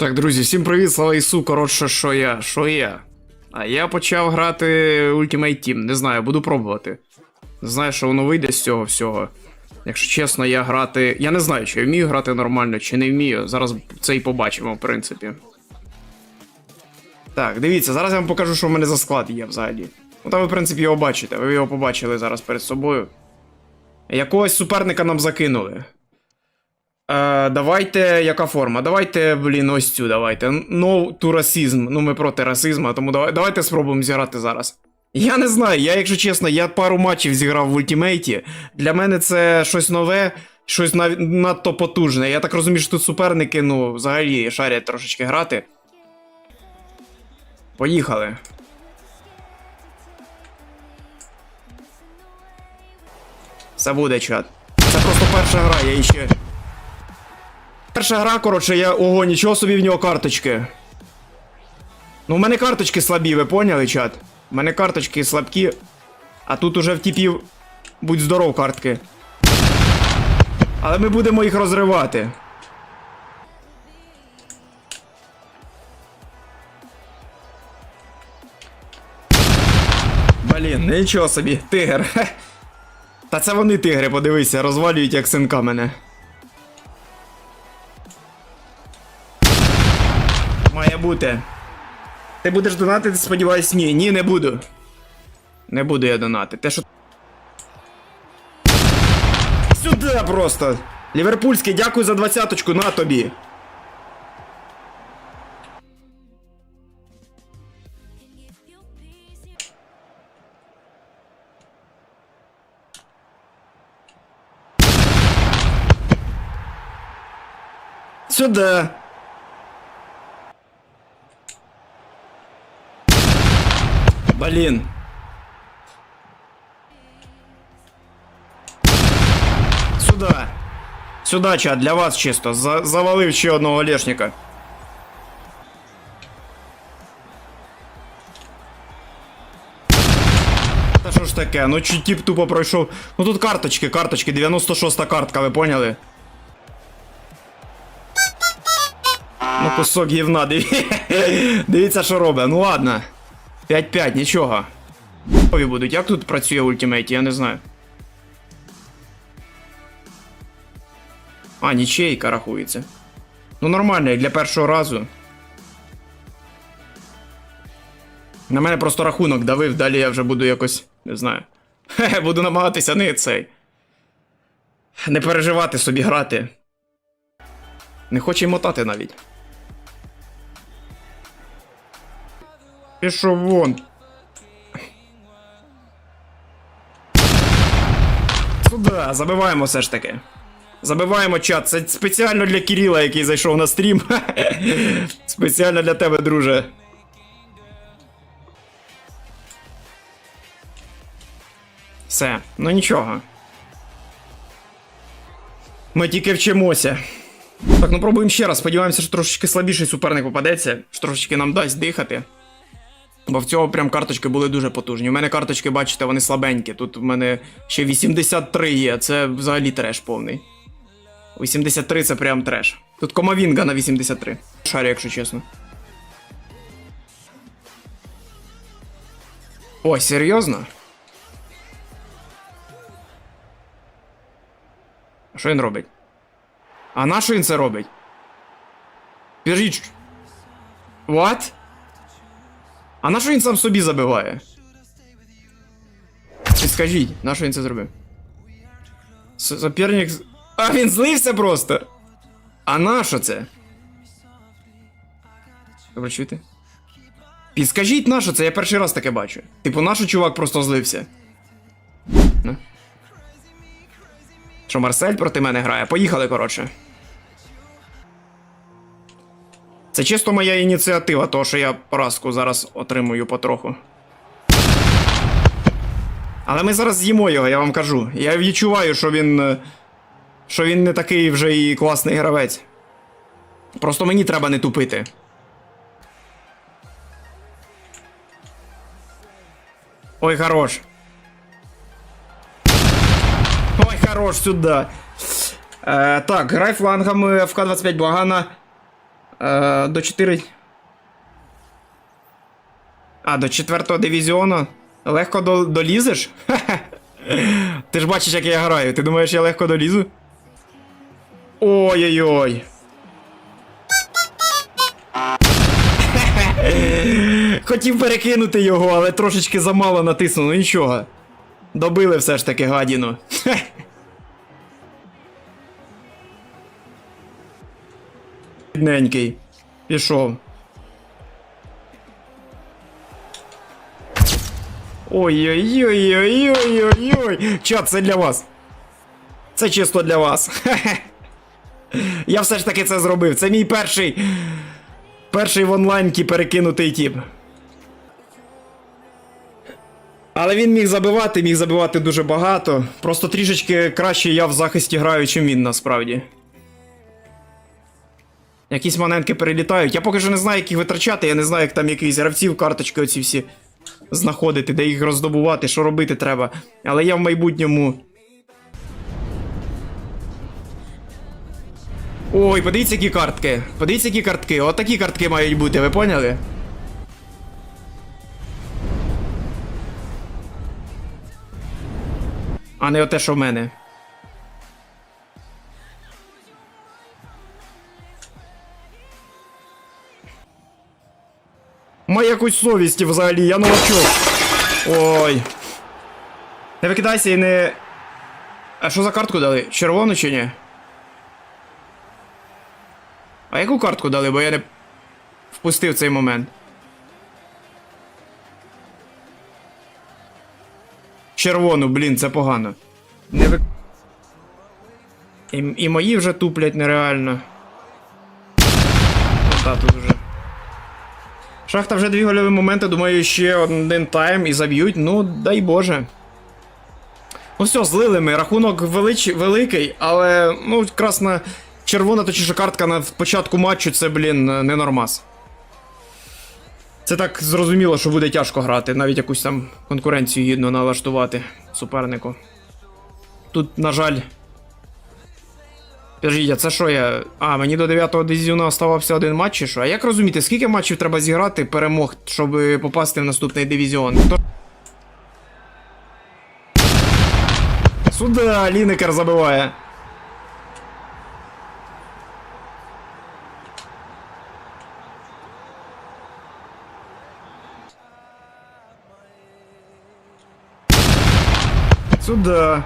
Так, друзі, всім привіт, слава Ісу. Коротше, що я? Що я? А я почав грати Ultimate Team. Не знаю, буду пробувати. Не знаю, що воно вийде з цього всього. Якщо чесно, я грати. Я не знаю, чи я вмію грати нормально, чи не вмію. Зараз це і побачимо, в принципі. Так, дивіться, зараз я вам покажу, що в мене за склад є взагалі. Ну там ви, в принципі, його бачите. Ви його побачили зараз перед собою. Якогось суперника нам закинули. Е, давайте, яка форма? Давайте, блін, ось цю давайте. No to расизм. Ну, ми проти расизму, тому давай, давайте спробуємо зіграти зараз. Я не знаю, я, якщо чесно, я пару матчів зіграв в ультимейті. Для мене це щось нове, щось нав... надто потужне. Я так розумію, що тут суперники, ну, взагалі шарять трошечки грати. Поїхали. Все буде, чат. Це просто перша гра, я іще. Перша гра, коротше, я. Ого, нічого собі в нього карточки. Ну, у мене карточки слабі, ви поняли, чат? У мене карточки слабкі. А тут уже в типів. Будь здоров, картки. Але ми будемо їх розривати. Блін, нічого собі, тигр. Та це вони тигри, подивися, розвалюють як синка мене. Має бути. Ти будеш донатити, сподіваюсь, ні. Ні, не буду. Не буду я донатити. Те, що. Сюди просто! Ліверпульський, дякую за двадцяточку, на тобі. Сюди. Блін. Сюда. Сюда, чат, для вас чисто. За завалив ще одного Олешника. Та що ж таке? Ну чи тип тупо пройшов. Ну тут карточки, карточки, 96 картка, ви поняли? Ну кусок гівна, диві... дивіться, що робить. Ну ладно. 5-5, нічого. Нові будуть. Як тут працює ультимейт, я не знаю. А, нічейка рахується. Ну нормально, як для першого разу. На мене просто рахунок давив, далі я вже буду якось. Не знаю. Хе, буду намагатися не цей. Не переживати собі грати. Не хоче мотати навіть. Пішов вон. Сюда, забиваємо все ж таки. Забиваємо чат. Це спеціально для Кирила, який зайшов на стрім. спеціально для тебе, друже. Все, ну нічого. Ми тільки вчимося. Так, ну пробуємо ще раз. Сподіваємося, що трошечки слабіший суперник попадеться, що трошечки нам дасть дихати. Бо в цього прям карточки були дуже потужні. У мене карточки, бачите, вони слабенькі. Тут в мене ще 83 є, це взагалі треш повний. 83 це прям треш. Тут комавінга на 83. Шарю, якщо чесно. Ой, серйозно? Що він робить? А на що він це робить? Підождіть. What? А на що він сам собі забиває? Чи скажіть, на що він це зробив? Соперник. А він злився просто. А на що це? Добре чуєте? Підскажіть на що це, я перший раз таке бачу. Типу, на що чувак просто злився? Ну. Що, Марсель проти мене грає? Поїхали, коротше. Це чисто моя ініціатива, того, що я поразку зараз отримую потроху. Але ми зараз з'їмо його, я вам кажу. Я відчуваю, що він. е, Що він не такий вже і класний гравець. Просто мені треба не тупити. Ой, хорош. Ой, хорош сюди. Е, так, грай флангами ФК-25 Багана. Е, до 4. А, до 4 дивізіону. Легко до, долізеш? Ти ж бачиш, як я граю. Ти думаєш, я легко долізу? Ой-ой-ой. Хотів перекинути його, але трошечки замало натиснув, ну нічого. Добили все ж таки гадіну. Бідненький. Пішов. Ой-ой-ой-ой-ой-ой-ой. Чат, це для вас. Це чисто для вас. Я все ж таки це зробив. Це мій перший. Перший в онлайнці перекинутий тіп. Але він міг забивати, міг забивати дуже багато. Просто трішечки краще я в захисті граю, чим він насправді. Якісь монетки перелітають. Я поки що не знаю, як їх витрачати, я не знаю, як там якісь гравців, карточки оці всі знаходити, де їх роздобувати, що робити треба. Але я в майбутньому. Ой, подивіться, які картки. Подивіться, які картки. От такі картки мають бути, ви поняли? А не оте, що в мене. Якусь совість взагалі, я новачок. Ой. Не викидайся і не. А що за картку дали? Червону чи ні? А яку картку дали, бо я не впустив цей момент. Червону, блін, це погано. Не ви... І, і мої вже туплять нереально. Та тут вже. Шахта вже дві гольові моменти, думаю, ще один тайм і заб'ють. Ну, дай Боже. Ну все, злили ми. Рахунок велич... великий, але ну, красна червона точніше картка на початку матчу це, блін, не нормас. Це так зрозуміло, що буде тяжко грати, навіть якусь там конкуренцію гідно налаштувати супернику. Тут, на жаль. Підождіть, а це що я. А, мені до 9-го дивізіону оставався один матч чи що? А як розуміти, скільки матчів треба зіграти перемог, щоб попасти в наступний дивізіон? Хто... Сюда Лінекер забиває. Сюда.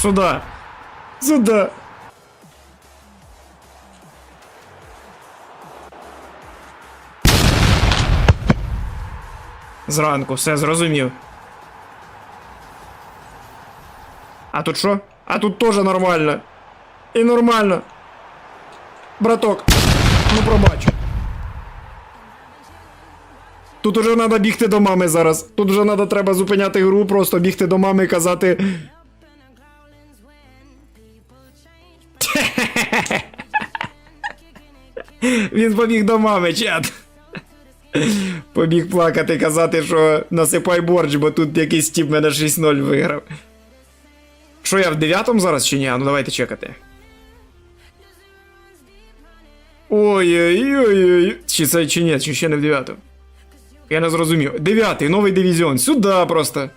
Сюда. Сюда. Зранку, все зрозумів. А тут що? А тут теж нормально. І нормально. Браток, ну пробач. Тут уже треба бігти до мами зараз. Тут вже треба треба зупиняти гру, просто бігти до мами і казати. Він побіг до мами, чат. Побіг плакати, казати, що насипай борщ, бо тут якийсь тіп мене 6-0 виграв. Що я в 9 зараз чи ні? А Ну давайте чекати. Ой-ой-ой. Чи це чи ні, чи ще не в 9 Я не зрозумів. Дев'ятий, новий дивізіон. Сюди просто.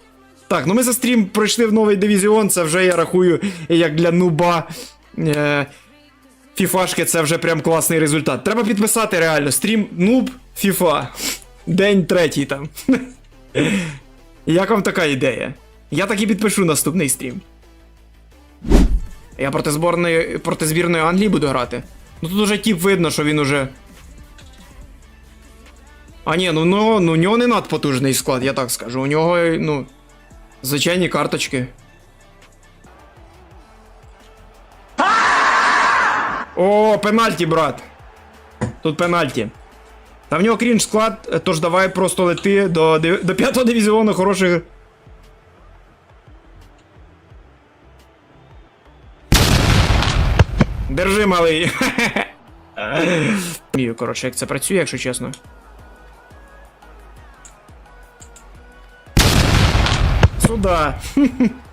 Так, ну ми за стрім пройшли в новий дивізіон, це вже я рахую, як для нуба. Е, Фіфашки це вже прям класний результат. Треба підписати реально. Стрім нуб Фіфа. День третій там. Як вам така ідея? Я так і підпишу наступний стрім. Я проти зборної проти збірної Англії буду грати. Ну тут уже тіп видно, що він уже. А ні, ну, ну, ну у нього не надпотужний склад, я так скажу. У нього, ну. Звичайні карточки. О, пенальті, брат. Тут пенальті. Та в нього крінж склад, тож давай просто лети до, до 5 дивізіону хороших. Держи, малий. Коротше, як це працює, якщо чесно. Сюда.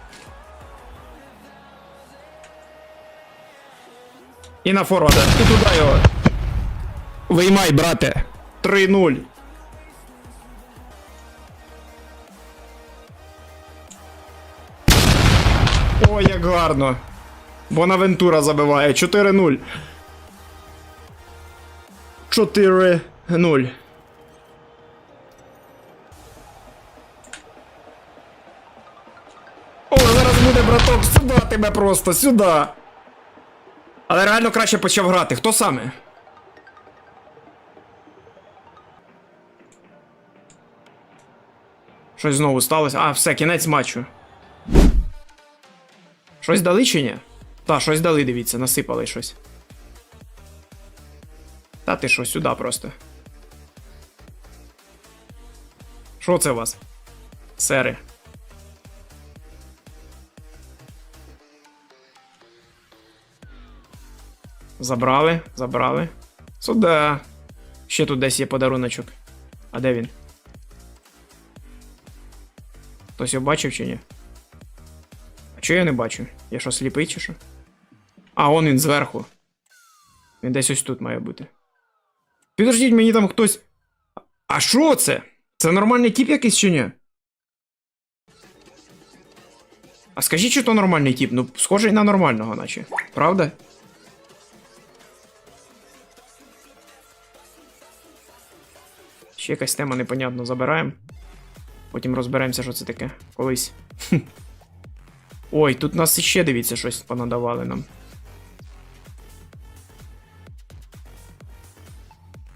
І на форварда. І туди його. Виймай, брате. 3-0. Ой, як гарно. Бонавентура забиває. 4-0. 4-0. О, зараз буде браток, сюди тебе просто, сюди. Але реально краще почав грати. Хто саме? Щось знову сталося. А, все, кінець матчу. Щось дали чи ні? Та, щось дали, дивіться, насипали щось. Та ти що, сюди просто. Що це у вас? Сери. Забрали, забрали. Сюда. Ще тут десь є подаруночок. А де він? Хтось його бачив чи ні? А чого я не бачу? Я що, сліпий чи що? А, он він зверху. Він десь ось тут має бути. Підождіть, мені там хтось. А що це? Це нормальний тип якийсь чи ні? А скажіть, що то нормальний тип? Ну, схожий на нормального, наче. Правда? Ще якась тема непонятно забираємо. Потім розберемося, що це таке. Колись. Ой, тут нас іще дивіться щось понадавали нам.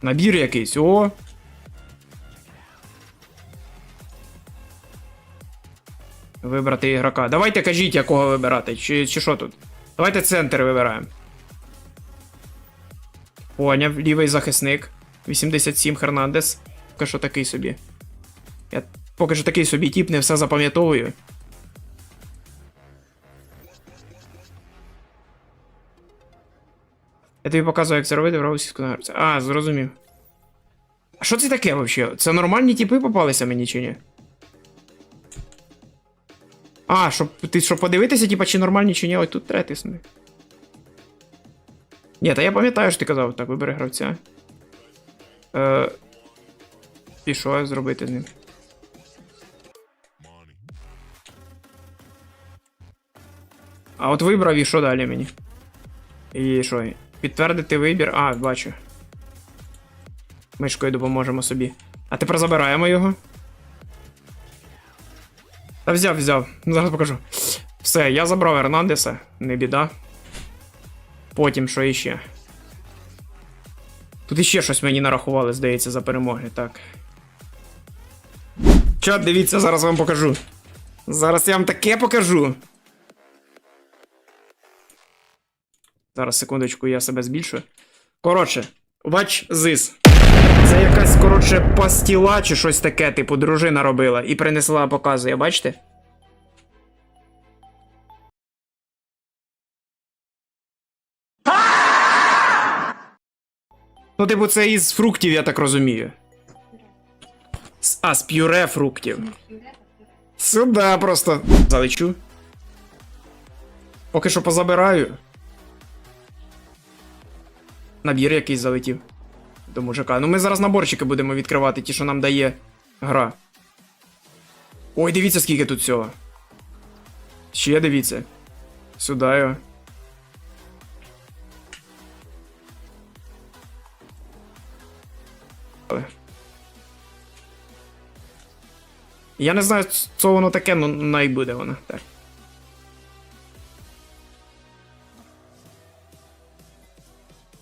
Набір якийсь, о! Вибрати ігрока. Давайте кажіть, якого вибирати, чи, чи що тут? Давайте центр вибираємо. Поняв, лівий захисник. 87 Хернандес. Поки що такий собі. Я поки що такий собі тип, не все запам'ятовую. Я тобі показую, як це робити в російську. А, зрозумів. А що це таке взагалі? Це нормальні типи попалися мені чи ні? А, щоб ти щоб подивитися, типа, чи нормальні, чи ні, ось тут треба тиснути. Ні, та я пам'ятаю, що ти казав, так, вибери гравця. Е, і що зробити з ним? А от вибрав і що далі мені? І що? Підтвердити вибір. А, бачу. Мишкою допоможемо собі. А тепер забираємо його. Та взяв, взяв. Ну, Зараз покажу. Все, я забрав Ернандеса, не біда. Потім що іще. Тут іще щось мені нарахували, здається, за перемоги, так. Чат, дивіться, зараз вам покажу. Зараз я вам таке покажу. Зараз, секундочку, я себе збільшую. Коротше, watch this. Це якась, коротше, пастіла чи щось таке, типу, дружина робила і принесла, показує, бачите? Ну, типу, це із фруктів, я так розумію. А, з пюре фруктів. Сюда просто. Залечу. Поки що позабираю. Набір якийсь залетів. До мужика. Ну ми зараз наборчики будемо відкривати, ті, що нам дає гра. Ой, дивіться, скільки тут всього. Ще дивіться. Сюди його. Я не знаю, що воно таке, ну най буде воно. Так.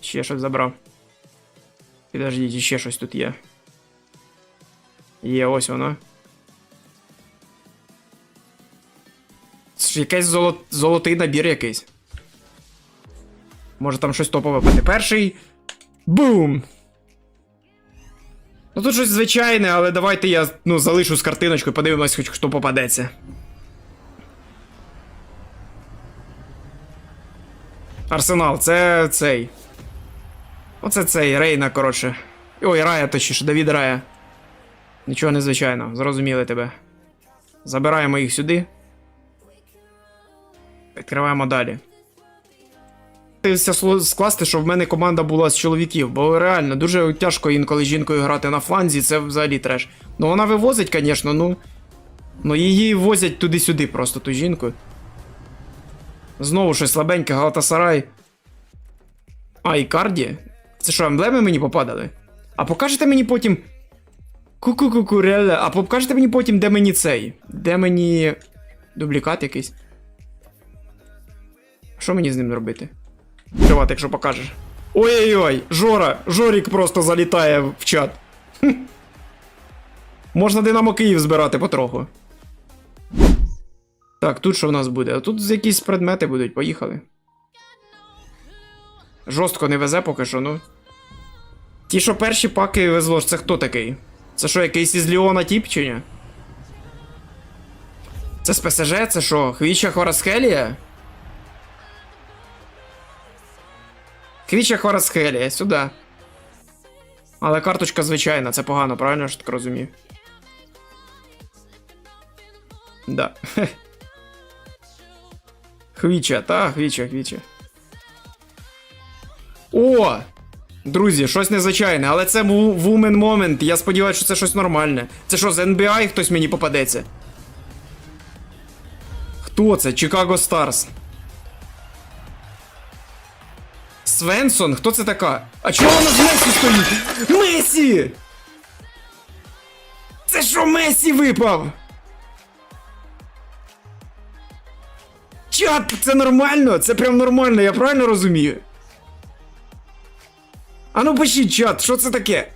Ще щось забрав. Підождіть, ще щось тут є. Є, ось воно. Якийсь золот... золотий набір якийсь. Може там щось топове бути. Перший. Бум! Ну тут щось звичайне, але давайте я ну, залишу з картиночкою, подивимось, хоч хто попадеться. Арсенал, це цей. Оце цей Рейна, коротше. Ой, Рая, точніше, Давід Рая. Нічого незвичайного, зрозуміли тебе. Забираємо їх сюди. Відкриваємо далі. Скласти, щоб в мене команда була з чоловіків, бо реально дуже тяжко інколи жінкою грати на фланзі, це взагалі треш. Ну вона вивозить, звісно, ну. Ну її возять туди-сюди просто ту жінку. Знову щось слабеньке, Галатасарай. А, Ікарді? Це що, емблеми мені попадали? А покажете мені потім. Ку-ку-ку-ку, реально. А покажете мені потім, де мені цей? Де мені. Дублікат якийсь. Що мені з ним робити? Чувак, якщо покажеш. Ой-ой-ой, Жора, Жорік просто залітає в чат. Можна Динамо Київ збирати потроху. Так, тут що в нас буде? А Тут якісь предмети будуть, поїхали. Жорстко не везе поки що, ну. Ті, що перші паки везло, це хто такий? Це що, якийсь із Ліона тіп чи ні? Це з ПСЖ? Це що? Хвіча Хорасхелія? Хвіча Хорасхелія, сюди. Але карточка звичайна, це погано, правильно я ж так розумію? Да. Хвіча, та, хвіча, хвіча. О! Друзі, щось незвичайне, але це ву- вумен момент. Я сподіваюся, що це щось нормальне. Це що, з NBA хтось мені попадеться? Хто це? Чикаго Старс. Свенсон? Хто це така? А чого вона з Месі стоїть? Месі! Це що Месі випав? Чат, це нормально? Це прям нормально, я правильно розумію? А ну пишіть чат, що це таке?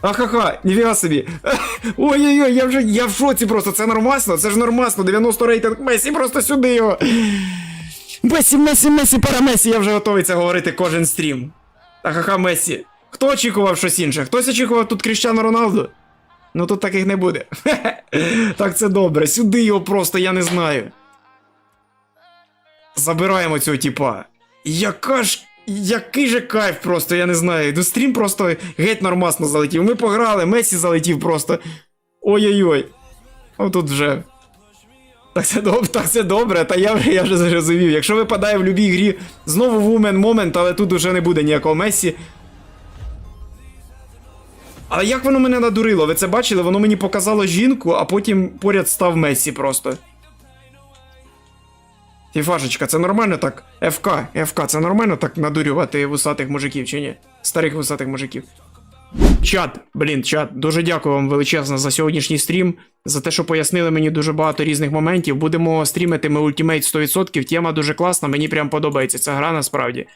Ахаха, ніфіга собі. Ой-ой-ой, я вже я в шоці просто, це нормасно, це ж нормасно, 90 рейтинг Месі, просто сюди його. Месі, Месі, Месі, пара Месі, я вже готовий це говорити кожен стрім. Ахаха, Месі. Хто очікував щось інше? Хтось очікував тут Кріщану Роналду? Ну тут таких не буде. так це добре, сюди його просто, я не знаю. Забираємо цього типа. Яка ж. Який же кайф просто, я не знаю. Ну стрім просто геть нормасно залетів. Ми пограли, Месі залетів просто. Ой-ой-ой. Отут вже. Так це добре, так це добре, та я, вже- я вже зрозумів. Якщо випадає в любій грі знову вумен момент, але тут уже не буде ніякого Месі. Але як воно мене надурило? Ви це бачили? Воно мені показало жінку, а потім поряд став Месі просто. Фіфашечка, це нормально так? ФК, ФК, це нормально так надурювати вусатих мужиків чи ні? Старих вусатих мужиків. Чат, блін, чат, дуже дякую вам величезно за сьогоднішній стрім, за те, що пояснили мені дуже багато різних моментів. Будемо стрімити ми Ultimate 100%. Тема дуже класна, мені прям подобається ця гра насправді.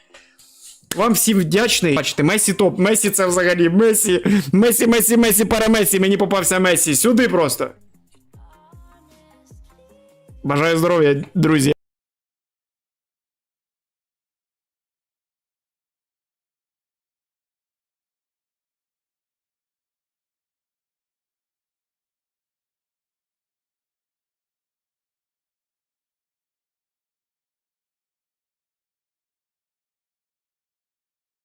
Вам всім вдячний. Бачите, Месі топ, Месі це взагалі Месі, Месі, Месі, Месі, пара Месі, мені попався Месі. Сюди просто. Бажаю здоров'я, друзі.